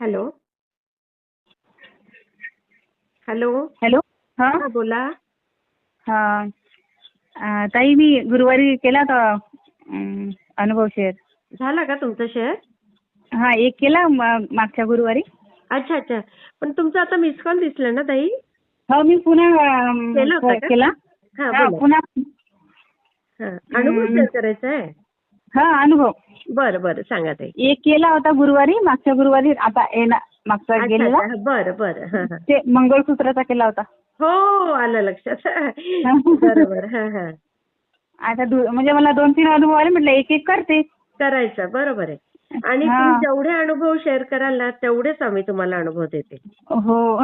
Hello. Hello. Hello. हा? हा बोला. हा. अं, ताई मी गुरुवारी केला होता अं, अनुभव शेअर. झाला का तुमचं शेअर? हा एक केला मा- मागच्या गुरुवारी. अच्छा अच्छा. पण तुमचा आता मिस कॉल दिसला ना ताई? हो मी पुन्हा अं, केला होता का? केला. हा हा बोला. पुन्हा. हा अनुभव शेअर करायचा आहे. हा अनुभव. बरं बरं सांगा ताई. एक केला होता गुरुवारी मागच्या गुरुवारी आता येणार मागचा गेलेला. अच्छा. बरं बरं. हा हा. ते मंगळसूत्राचा केला होता. हो आलं लक्षात. बरोबर हा हा. आता दु- म्हणजे मला दोन तीन अनुभव आले म्हटलं एक एक करते. करायचं बरोबर आहे. आणि हा. तुम्ही जेवढे अनुभव शेअर कराल ना तेवढेच आम्ही तुम्हाला अनुभव देते. हो.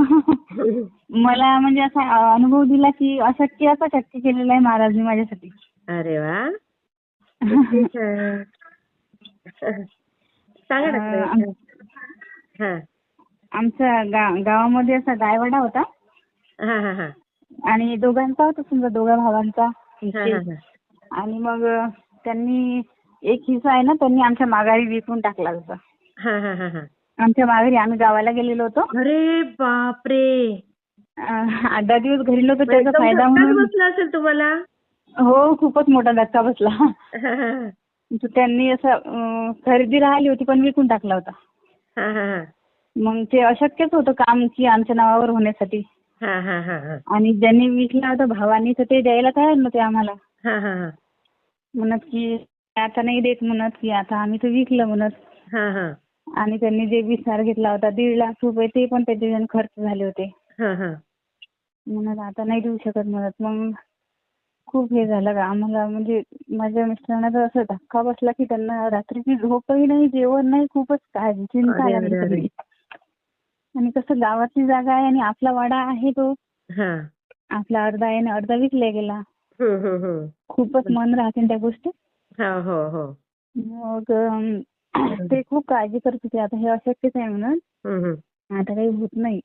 मला म्हणजे असा अं, अनुभव दिला की अशक्य असा शक्य केलेला आहे महाराजने माझ्यासाठी. अरे वा. सांगा ना. हा आमच्या गावामध्ये असा गायवाडा होता. हा हा हा. आणि दोघांचा होता समजा दोघा भावांचा. आणि मग त्यांनी एक हिस्सा आहे ना त्यांनी आमच्या माघारी विकून टाकला होता. हा, हा, हा, हा. आमच्या माघारी आम्ही गावाला गेलेलो होतो. अरे बापरे! आठ दहा दिवस घरी नव्हतो त्याचा फायदा म्हणून. बसला असेल तुम्हाला? हो खूपच मोठा धक्का बसला त्यांनी असं खरेदी राहिली होती पण विकून टाकला होता हा, हा, हा. मग ते अशक्यच होतं काम की आमच्या नावावर होण्यासाठी हा, हा, हा, हा. आणि ज्यांनी विकला होता भावानी तर ते द्यायला तयार नव्हते आम्हाला हा, हा, हा. म्हणत की आता नाही देत म्हणत की आता आम्ही तर विकलं म्हणत. आणि त्यांनी जे विस्तार घेतला होता दीड लाख रुपये ते पण त्याचे खर्च झाले होते. म्हणत आता नाही देऊ शकत म्हणत मग खूप हे झालं का आम्हाला म्हणजे माझ्या मिस्टरांना तर असं धक्का बसला की त्यांना रात्रीची झोपही नाही जेवण नाही खूपच काळजी चिंता अरे, लागली अरे, अरे. सगळी आणि कसं गावातली जागा आहे आणि आपला वाडा आहे तो हा. आपला अर्धा आहे आणि अर्धा विकला गेला हम्म, हम्म, हम्म. खूपच मन राहते ना त्या गोष्टी हो हो हो मग ते खूप काळजी करत होते आता हे अशक्यच आहे म्हणून हम्म, हम्म. आता काही होत नाही.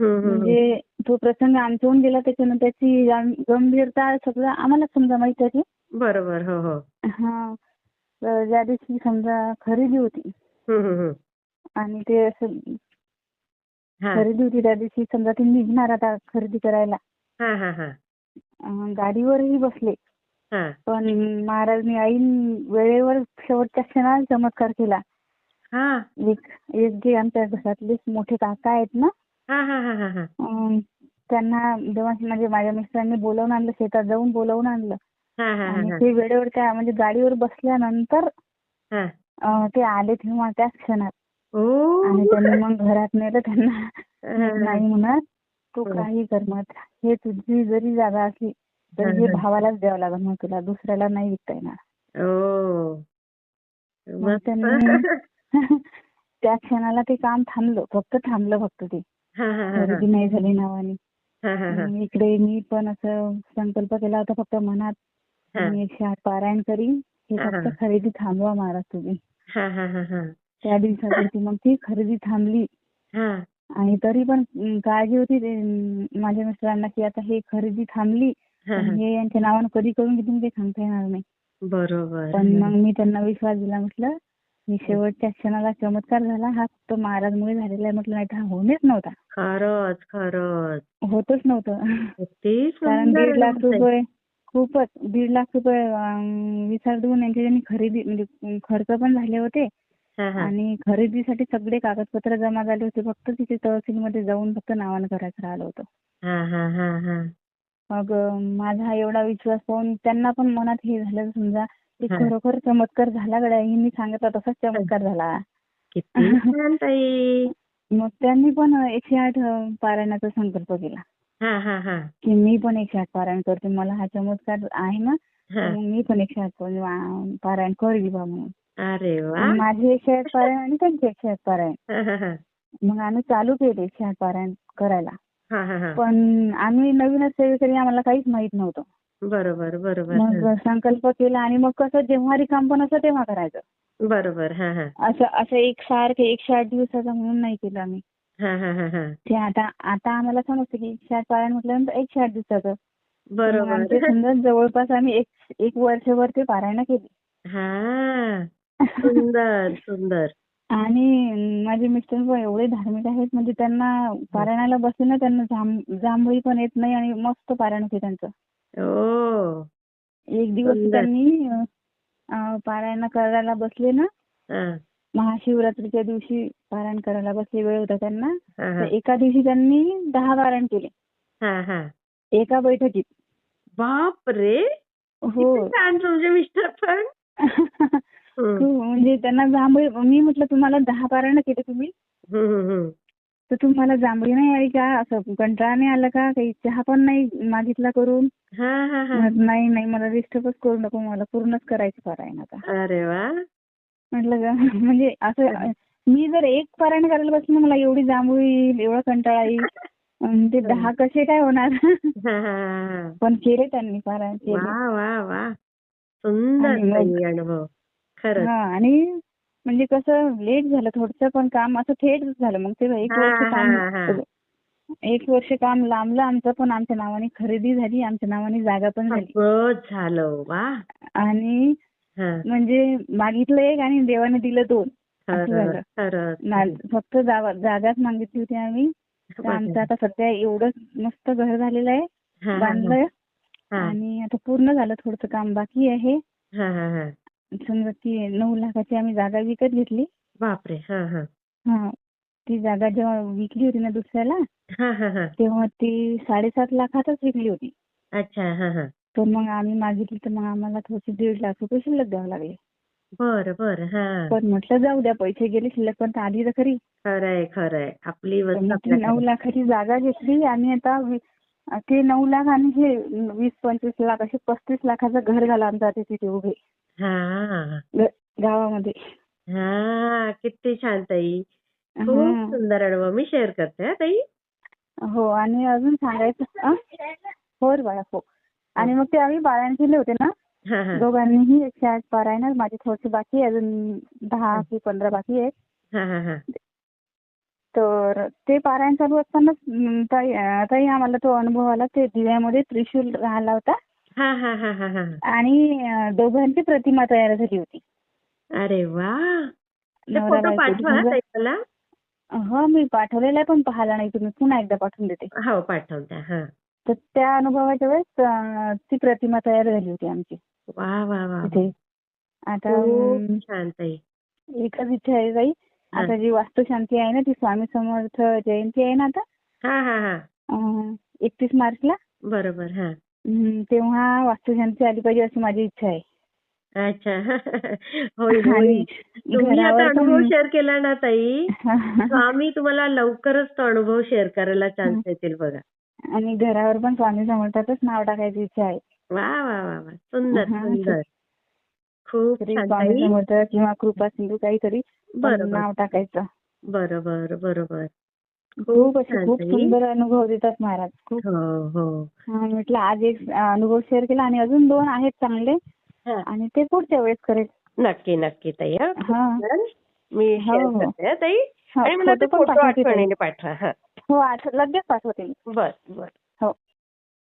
म्हणजे तो प्रसंग आमच्याहून गेला त्याच्यानं त्याची गंभीरता सगळं आम्हाला समजा माहीत आहे बरोबर हो हो हा तर ज्या दिवशी समजा खरेदी होती हम्म, हम्म, हम्म. आणि ते असं. खरेदी होती त्या दिवशी समजा ते निघणार आता खरेदी करायला हा, हा, हा. गाडीवरही बसले हा. पण महाराजनी ऐन वेळेवर शेवटच्या क्षणाला चमत्कार केला हा. एक एक जे आमच्या घरातले मोठे काका आहेत ना त्यांना जेव्हा म्हणजे माझ्या मिस्टरांनी बोलावून आणलं शेतात जाऊन बोलावून आणलं हा, हा, आणि ते वेळेवर त्या म्हणजे गाडीवर बसल्यानंतर ते आले तेव्हा त्याच क्षणात. आणि त्यांनी मग घरात नेलं त्यांना नाही म्हणत तू हं. काही कर मत हे तुझी जरी जागा असली तरी हं. भावालाच द्यावं लागेल मग तुला दुसऱ्याला नाही विकता येणार. त्यांनी त्या क्षणाला ते काम थांबलं फक्त थांबलं फक्त ते. खरेदी नाही झाली नावाने हा, हा, हा. इकडे मी पण असं संकल्प केला होता फक्त मनात. मी एकशे आठ पारायण करीन हे फक्त. खरेदी थांबवा महाराज तुम्ही हा, हा, हा, हा. त्या दिवसापुरती मग ती खरेदी थांबली हा. आणि तरी पण काळजी होती माझ्या मिस्टरांना की आता हे खरेदी थांबली. हे यांच्या नावानं कधी करून घेतील ते सांगता येणार नाही बरोबर पण मग मी त्यांना विश्वास दिला म्हटलं मी शेवटच्या क्षणाला चमत्कार झाला हा फक्त महाराजमुळे झालेला आहे म्हटलं नाही तर हा होणेच नव्हता खरंच खरंच होतच नव्हतं कारण दीड लाख. रुपये खूपच दीड लाख रुपये देऊन यांच्या त्यांनी खरेदी म्हणजे खर्च पण झाले होते. आणि खरेदीसाठी सगळे कागदपत्र जमा झाले होते फक्त तिथे तहसीलमध्ये जाऊन फक्त नावानं करायचं राहिलं होतं हा, हा, हा, हा. मग माझा एवढा विश्वास पाहून त्यांना पण मनात हे झालं समजा. खरोखर चमत्कार झाला गड्या. मी सांगितलं तसाच चमत्कार झाला. मग त्यांनी पण एकशे आठ पारायणाचा संकल्प केला. हा हा हा. की मी पण एकशे आठ पारायण करते. मला हा चमत्कार आहे ना. मग मी पण एकशे आठ पारायण वा- पारायण करील बा म्हणून. माझे एकशे आठ पारायण आणि त्यांचे एकशे आठ पारायण. हा, हा, हा. मग आम्ही चालू केले एकशे आठ पारायण करायला. पण आम्ही नवीनच सेवेकरी आम्हाला काहीच माहीत नव्हतं. बरोबर बरोबर. मग. संकल्प केला आणि मग कसं जेव्हा रिकाम पण असं तेव्हा करायचं. बरोबर हा हा. असं असं एक सारखं एकशे आठ दिवसाचा म्हणून नाही केलं आम्ही. हा हा हा हा. ते आता आता आम्हाला समजतं की एकशे आठ पारायण म्हटल्यानंतर एकशे आठ दिवसाचं मग बरोबर आमचे समजा जवळपास आम्ही एक एक वर्षभर ते पारायण केली. हा. सुंदर सुंदर. आणि माझे मिस्टर पण एवढे धार्मिक आहेत म्हणजे त्यांना पारायणाला बसले ना त्यांना जांभ जांभळी पण येत नाही आणि मस्त पारायण होते त्यांचं. एक दिवस. त्यांनी पारायण करायला बसले ना? हा. महाशिवरात्रीच्या दिवशी पारायण करायला बसले वेळ होता त्यांना. हा हा. एका दिवशी त्यांनी दहा पारायण केले. हा हा. एका बैठकीत. बाप रे हो तुमचे मिस्टर पण. हो, म्हणजे त्यांना मी म्हटलं तुम्हाला दहा पारायण केले तुम्ही. तर तुम्हाला जांभळी नाही आली का? असं कंटाळा नाही आला का? काही चहा पण नाही मागितला करून? हा हा हा. म्हणत, नाही नाही मला डिस्टर्बच करू नको मला पूर्णच करायचं पारायण आता अरे वा. म्हटलं का म्हणजे असं मी जर एक पारायण करायला बसले मला एवढी जांभळी येईल एवढा कंटाळा येईल. अन ते दहा कसे काय होणार? हा, हा, हा, हा. पण केले त्यांनी पारायण केले. वा वा वा. सुंदर आणि मग- ताई अनुभव. खरंच. हा आणि म्हणजे कसं लेट झालं थोडस पण काम असं थेट झालं. मग ते एक वर्ष. काम एक वर्ष काम लांबलं आमचं पण आमच्या नावाने खरेदी झाली. आमच्या नावाने जागा पण झाली. झालं आणि म्हणजे मागितलं एक आणि देवाने दिलं दोन. फक्त जागा जागाच मागितली होती आम्ही. आमचं आता सध्या एवढं मस्त घर झालेलं आहे. बांधलंय हा, आणि आता पूर्ण झालं थोडंसं काम बाकी आहे. समजा ती नऊ लाखाची आम्ही जागा विकत घेतली. बापरे हा हा. हा ती जागा जेव्हा विकली होती ना दुसऱ्याला हा हा हा. तेव्हा ती साडेसात लाखातच विकली होती. अच्छा हा हा. तर मग आम्ही मागितली तर मग आम्हाला थोडे दीड लाख रुपये शिल्लक द्यावे लागले. बर बर हा. पण म्हटलं जाऊ द्या पैसे गेले शिल्लक पण तर आली तर खरी. खरंय खरंय. आपली तर वस्तू मग ती आपल्याकडे. नऊ लाखाची जागा घेतली आणि आता वी- ते नऊ लाख आणि हे वीस पंचवीस लाख असे पस्तीस लाखाचं घर झालं आमचं आता तिथे उभे. हा. ग- गावामध्ये. हा किती छान ताई. खूप हा. सुंदर अनुभव मी शेअर करते हा ताई. हो आणि अजून सांगायचं? हो रे बाळा हो. आणि मग ते आम्ही पारायण केले होते ना? हा हा. दोघांनीही एकशे आठ पारायण माझे थोडेसे बाकी आहे अजून दहा की पंधरा बाकी आहेत हा हा हा. तर ते पारायण चालू असतानाच अं, ताई अं, ताई आम्हाला तो अनुभव आला ते दिव्यामध्ये त्रिशूल राहिला होता. आणि दोघांची प्रतिमा तयार झाली होती. अरे वा! फोटो. पाठवा हा मी पाठवलेला आहे पण पाहिला नाही. तुम्ही पुन्हा एकदा पाठवून देते. हो पाठवता हा. तर त्या अनुभवाच्या वेळेस ती प्रतिमा तयार झाली होती आमची. वा वा वा आता एकच इच्छा आहे ताई. आता जी वास्तुशांती आहे ना ती स्वामी समर्थ जयंती आहे ना आता. एकतीस मार्चला. बरोबर हं, तेव्हा वास्तुशांती आली पाहिजे अशी माझी इच्छा आहे. अच्छा. होईल होईल तुम्ही आता अनुभव शेअर केला ना ताई? आम्ही तुम्हाला लवकरच तो अनुभव शेअर करायला चान्स देतील बघा. आणि घरावर पण स्वामी समर्थाचंच नाव टाकायची इच्छा आहे. वा वा वा वा. सुंदर सुंदर. खूप स्वामी समर्थ किंवा कृपा सिंधू काहीतरी नाव टाकायचं. बरोबर बरोबर. खूप असे खूप. सुंदर अनुभव देतात महाराज खूप. हो हो. हा, म्हटलं आज एक अनुभव शेअर केला आणि अजून दोन आहेत चांगले आणि ते पुढच्या वेळेस करेल. नक्की नक्की ताई. मी हो, ताई. आणि मला ते फोटो. आठवणीने पाठवा हा आठ लगेच पाठवते मी. बर बर.